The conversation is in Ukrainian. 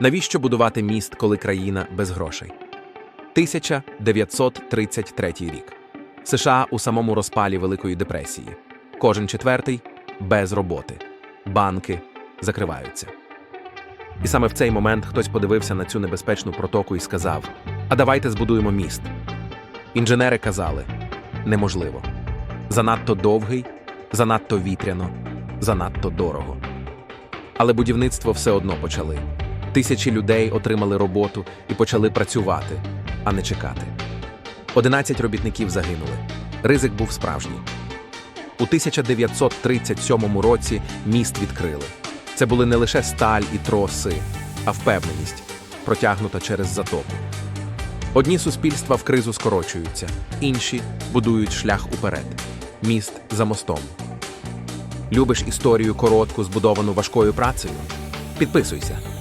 Навіщо будувати міст, коли країна без грошей? 1933 рік. США у самому розпалі Великої депресії. Кожен четвертий без роботи. Банки закриваються. І саме в цей момент хтось подивився на цю небезпечну протоку і сказав: А давайте збудуємо міст. Інженери казали: неможливо. Занадто довгий, занадто вітряно, занадто дорого. Але будівництво все одно почали. Тисячі людей отримали роботу і почали працювати, а не чекати. 11 робітників загинули. Ризик був справжній. У 1937 році міст відкрили. Це були не лише сталь і троси, а впевненість, протягнута через затоку. Одні суспільства в кризу скорочуються, інші будують шлях уперед. Міст за мостом. Любиш історію коротку, збудовану важкою працею? Підписуйся.